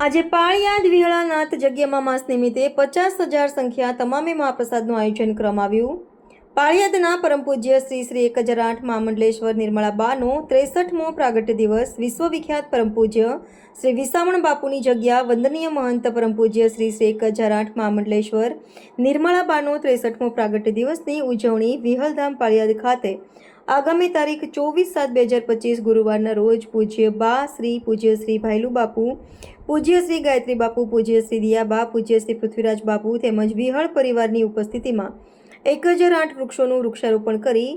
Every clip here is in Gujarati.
આજે પાળિયાદ વિહળાનાથ જગ્યામાં માસ નિમિત્તે પચાસ હજાર સંખ્યા તમામે મહાપ્રસાદનું આયોજન કરવામાં આવ્યું. પાળિયાદના પરમ પૂજ્ય શ્રી શ્રી એક હજાર આઠ મહામંડલેશ્વર નિર્મળા બાનો ત્રેસઠમો પ્રાગટ્ય દિવસ વિશ્વવિખ્યાત પરમ પૂજ્ય શ્રી વિસામણ બાપુની જગ્યા વંદનીય મહંત પરમ પૂજ્ય શ્રી શ્રી એક હજાર આઠ મહામંડલેશ્વર નિર્મળા બાનો ત્રેસઠમો પ્રાગટ્ય દિવસની ઉજવણી વિહલધામ પાળિયાદ ખાતે આગામી તારીખ ચોવીસ સાત બે હજાર પચીસ ગુરુવારના રોજ પૂજ્ય બા શ્રી પૂજ્ય શ્રી ભાઈલુ બાપુ, પૂજ્ય શ્રી ગાયત્રી બાપુ, પૂજ્ય શ્રી દિયાબા પૂજ્ય શ્રી પૃથ્વીરાજ બાપુ તેમજ વિહળ પરિવારની ઉપસ્થિતિમાં એક હજાર આઠ વૃક્ષોનું વૃક્ષારોપણ કરી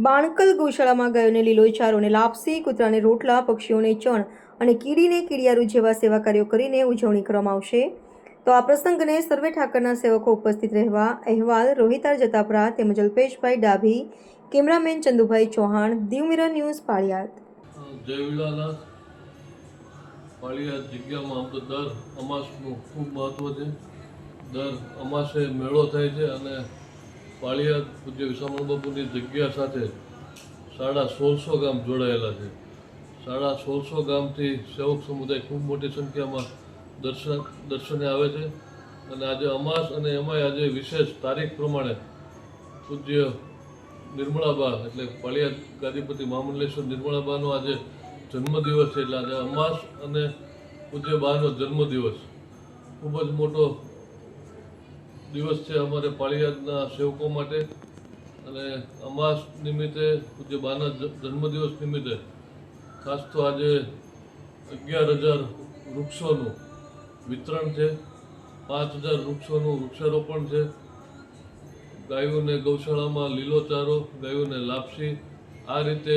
બાણકલ ગૌશાળામાં ગાયોને લીલો ચારો અને લાપસી, કૂતરાને રોટલા, પક્ષીઓને ચણ અને કીડીને કીડિયારું જેવા સેવા કાર્યો કરીને ઉજવણી કરવામાં આવશે. તો આ પ્રસંગને સર્વે ઠાકરના સેવકો ઉપસ્થિત રહેવા અહેવાલ રોહિતાર જતાપરા તેમજ અલ્પેશભાઈ ડાભી, કેમેરામેન ચંદુભાઈ ચૌહાણ દીવ ન્યૂઝ પાળિયાદ. જય પાળિયાદ જગ્યામાં આમ તો દર અમાસનું ખૂબ મહત્ત્વ છે. દર અમાસે મેળો થાય છે અને પાળિયાદ પૂજ્ય વિસામણ બાપુની જગ્યા સાથે સાડા સોળસો ગામ જોડાયેલા છે. સાડા સોળસો ગામથી સેવક સમુદાય ખૂબ મોટી સંખ્યામાં દર્શન દર્શને આવે છે. અને આજે અમાસ અને એમાંય આજે વિશેષ તારીખ પ્રમાણે પૂજ્ય નિર્મળાબા એટલે પાળિયા ગાદીપતિ મહામંડલેશ્વર નિર્મળાબાનો આજે જન્મદિવસ છે. એટલે આજે અમાસ અને પૂજ્ય બાનો જન્મદિવસ. ખૂબ જ મોટો દિવસ છે અમારે પાળિયાદના સેવકો માટે. અને અમાસ નિમિત્તે પૂજ્ય બાના જન્મદિવસ નિમિત્તે ખાસ તો આજે અગિયાર હજાર વૃક્ષોનું વિતરણ છે. પાંચ હજાર વૃક્ષોનું વૃક્ષારોપણ છે. ગાયોને ગૌશાળામાં લીલોચારો, ગાયોને લાપસી. આ રીતે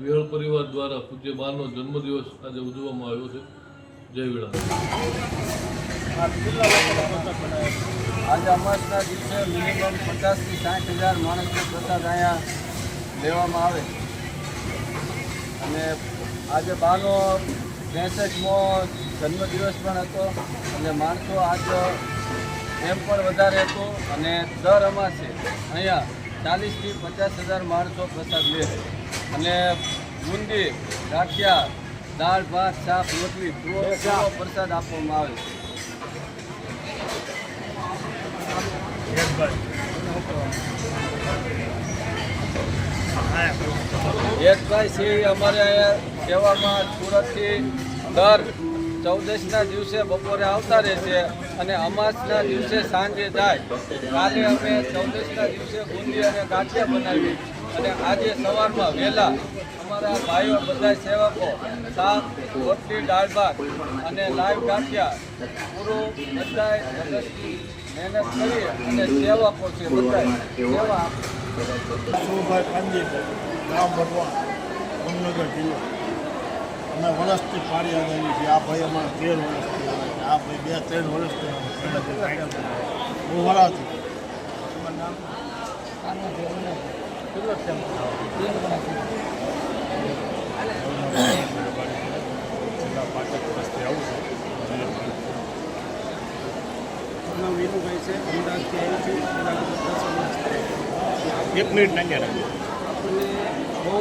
વિહળ પરિવાર દ્વારા પૂજ્ય બાનો જન્મદિવસ આજે ઉજવવામાં આવ્યો છે. જય વિળા આજે અમાસના દિવસે મિનિમમ પચાસથી સાઠ હજાર માણસનો પ્રસાદ અહીંયા લેવામાં આવે. અને આજે બાનો ત્રેસઠમો જન્મદિવસ પણ હતો અને માણસો આજ એમ પણ વધારે હતો અને દર અમાસે અહીંયા ચાલીસથી પચાસ હજાર માણસો પ્રસાદ લે છે. અને બુંદી ગાંઠિયા દાળ ભાત શાક રોટલી પૂરો પૂરો પ્રસાદ આપવામાં આવે છે. યશભાઈ સિંહ અમારે અહીંયા કહેવામાં સુરતથી દર ચૌદસના દિવસે બપોરે આવતા રહે છે અને અમાસના દિવસે સાંજે જાય. કાલે અમે ચૌદસના દિવસે અને ગાંઠિયા બનાવી અને આજે સવારમાં વહેલા અમારા ભાઈઓ બધા સેવકો શાક, રોટલી, દાળ ભાત અને લાઈવ ગાંઠિયા પૂરું બધા મહેનત કરી અને સેવકો છે બધા સેવા સુભાઈ કાંજીભાઈ ગામ ભગવાન જામનગર જિલ્લો. અમે વર્ષથી પાડી આવેલી છીએ આ ભાઈ અમારા તેર વર્ષથી આવે છે. આ ભાઈ બે ત્રણ વર્ષથી હું વડાથી છેલ્લા પાંચેક વર્ષથી આવું છું. નામ વિનુભાઈ છે અમદાવાદથી આવ્યું છું. એક મિનિટ નાખ્યા રાખજો આપણને બહુ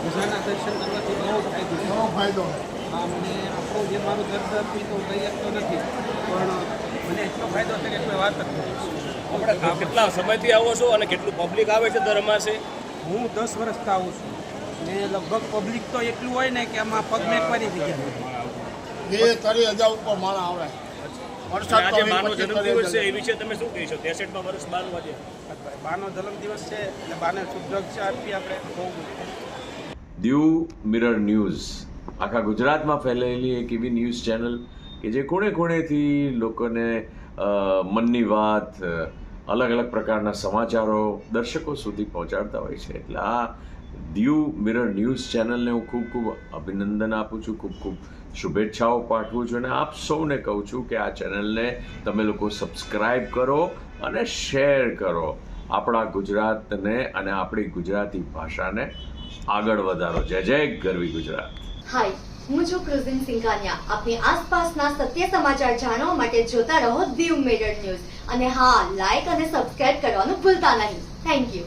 ભૂજાના દર્શન કરવાથી બહુ ફાયદો બહુ ઘણો ફાયદો. હા મને આપણો જે મારું દર્દ તો કહી શકતો નથી પણ મને એટલો ફાયદો છે કે કોઈ વાત જ નથી. કેટલા સમયથી આવો છો અને કેટલું પબ્લિક આવે છે દર માસે હું દસ વર્ષથી આવું છું. ને લગભગ પબ્લિક તો એટલું હોય ને કે આમાં પગ મેં કરી નથી બે ત્રણ હજાર ઉપર માણસ આવે. વરસાદ તો આજે માનો પછી જન્મદિવસ છે એ વિશે તમે શું કહેશો ત્રેસઠમાં વર્ષ બાનું આજે બાનો જન્મદિવસ છે એટલે બાને શુભેચ્છા આપી આપણે બહુ દીવ મિરર ન્યૂઝ. આખા ગુજરાતમાં ફેલાયેલી એક એવી ન્યૂઝ ચેનલ કે જે કોણે કોણેથી લોકોને મનની વાત અલગ અલગ પ્રકારના સમાચારો દર્શકો સુધી પહોંચાડતા હોય છે. એટલે આ દીવ મિરર ન્યૂઝ ચેનલને હું ખૂબ ખૂબ અભિનંદન આપું છું, ખૂબ ખૂબ શુભેચ્છાઓ પાઠવું છું અને આપ સૌને કહું છું કે આ ચેનલને તમે લોકો સબસ્ક્રાઈબ કરો અને શેર કરો આપણા ગુજરાતને અને આપણી ગુજરાતી ભાષાને આગળ વધારો. જય જય ગરવી ગુજરાત. હાય હું છું ક્રુઝિન સિંઘાનિયા. આપની આસપાસના સત્ય સમાચાર જાણવા માટે જોતા રહો દીવ મિરર ન્યૂઝ અને હા લાઈક અને સબસ્ક્રાઇબ કરવાનું ભૂલતા નહીં. Thank you